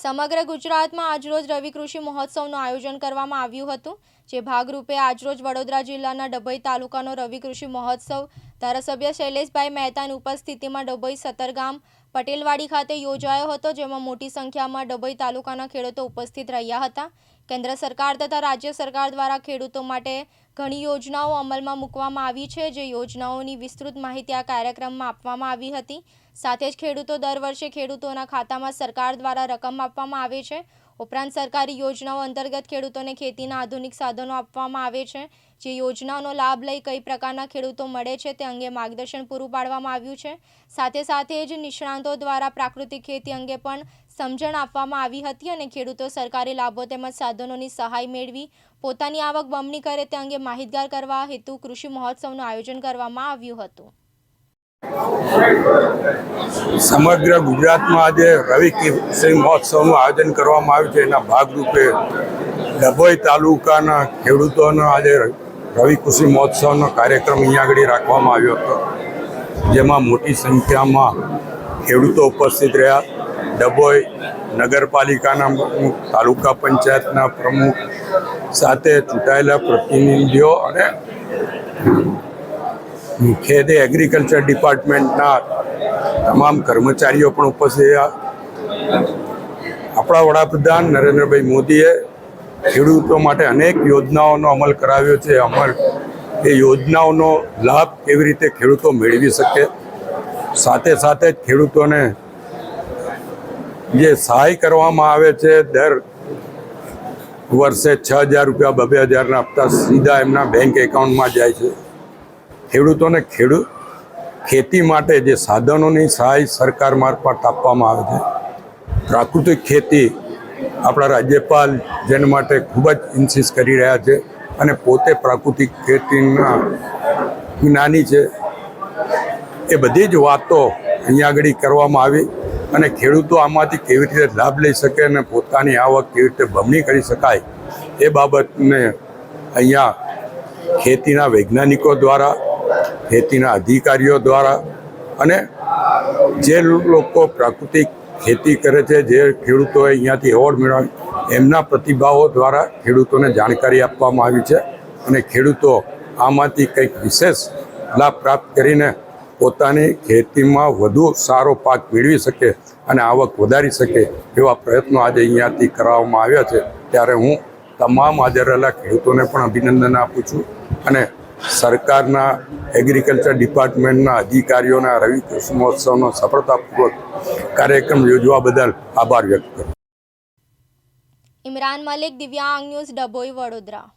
સમગ્ર ગુજરાતમાં આજરોજ રવિ કૃષિ મહોત્સવનું આયોજન કરવામાં આવ્યું હતું, જે ભાગરૂપે આજરોજ વડોદરા જિલ્લાના ડભોઈ તાલુકાનો રવિ કૃષિ મહોત્સવ ધારાસભ્ય શૈલેષભાઈ મહેતાની ઉપસ્થિતિમાં ડભોઈ સતરગામ પટેલવાડી ખાતે યોજાયો હતો, જેમાં મોટી સંખ્યામાં ડભોઈ તાલુકાના ખેડૂતો ઉપસ્થિત રહ્યા હતા. કેન્દ્ર સરકાર તથા રાજ્ય સરકાર દ્વારા ખેડૂતો માટે ઘણી યોજનાઓ અમલમાં મૂકવામાં આવી છે, જે યોજનાઓની વિસ્તૃત માહિતી આ કાર્યક્રમમાં આપવામાં આવી હતી. સાથે જ ખેડૂતો દર વર્ષે ખેડૂતોના ખાતામાં સરકાર દ્વારા રકમ આપવામાં આવે છે. ઉપરાંત સરકારી યોજનાઓ અંતર્ગત ખેડૂતોને ખેતીના આધુનિક સાધનો આપવામાં આવે છે. જે યોજનાઓનો લાભ લઈ કઈ પ્રકારના ખેડૂતો મળે છે તે અંગે માર્ગદર્શન પૂરું પાડવામાં આવ્યું છે. સાથે સાથે જ નિષ્ણાંતો દ્વારા પ્રાકૃતિક ખેતી અંગે પણ સમજણ આપવામાં આવી હતી અને ખેડૂતો સરકારી લાભો તેમજ સાધનોની સહાય મેળવી પોતાની આવક બમણી કરે તે અંગે માહિતગાર કરવા હેતુ કૃષિ મહોત્સવનું આયોજન કરવામાં આવ્યું હતું. સમગ્ર ગુજરાતમાં આજે રવિ કૃષિ મહોત્સવનું આયોજન કરવામાં આવ્યું છે. એના ભાગરૂપે ડભોઈ તાલુકાના ખેડૂતોનો આજે રવિ કૃષિ મહોત્સવનો કાર્યક્રમ અહીંયા આગળ રાખવામાં આવ્યો હતો. જેમાં મોટી સંખ્યામાં ખેડૂતો ઉપસ્થિત રહ્યા. ડભોઈ નગરપાલિકાના તાલુકા પંચાયતના પ્રમુખ સાથે ચૂંટાયેલા પ્રતિનિધિઓ અને ખેતી એગ્રીકલ્ચર ડિપાર્ટમેન્ટના તમામ કર્મચારીઓ પણ ઉપસ્થિત રહ્યા. આપણા વડાપ્રધાન નરેન્દ્રભાઈ મોદીએ ખેડૂતો માટે અનેક યોજનાઓનો અમલ કરાવ્યો છે. અમલ, એ યોજનાઓનો લાભ કેવી રીતે ખેડૂતો મેળવી શકે? સાથે સાથે જ ખેડૂતોને જે સહાય કરવામાં આવે છે, દર વર્ષે છ હજાર રૂપિયા, બબે હજારના હપ્તા સીધા એમના બેંક એકાઉન્ટમાં જાય છે. ખેડૂતોને ખેડૂત ખેતી માટે જે સાધનોની સહાય સરકાર મારફત આપવામાં આવે છે. પ્રાકૃતિક ખેતી આપણા રાજ્યપાલ જેના માટે ખૂબ જ ઇન્સિસ કરી રહ્યા છે અને પોતે પ્રાકૃતિક ખેતીના જ્ઞાની છે. એ બધી જ વાતો અહીંયા આગળ કરવામાં આવી અને ખેડૂતો આમાંથી કેવી રીતે લાભ લઈ શકે અને પોતાની આવક કેવી રીતે બમણી કરી શકાય એ બાબતને અહીંયા ખેતીના વૈજ્ઞાનિકો દ્વારા ખેતીના અધિકારીઓ દ્વારા અને જે લોકો પ્રાકૃતિક ખેતી કરે છે, જે ખેડૂતોએ અહીંયાથી એવોર્ડ મેળવ્યો, એમના પ્રતિભાવો દ્વારા ખેડૂતોને જાણકારી આપવામાં આવી છે અને ખેડૂતો આમાંથી કંઈક વિશેષ લાભ પ્રાપ્ત કરીને પોતાની ખેતીમાં વધુ સારો પાક મેળવી શકે અને આવક વધારી શકે એવા પ્રયત્નો આજે અહીંયાથી કરવામાં આવ્યા છે. ત્યારે હું તમામ હાજર રહેલા ખેડૂતોને પણ અભિનંદન આપું છું અને સરકારના એગ્રીકલ્ચર ડિપાર્ટમેન્ટના અધિકારીઓના રવિ કૃષિ મહોત્સવનો સફળતાપૂર્વક કાર્યક્રમ યોજવા બદલ આભાર વ્યક્ત કરું. ઇમરાન મલિક, દિવ્યાંગ ન્યૂઝ, ડભોઈ, વડોદરા.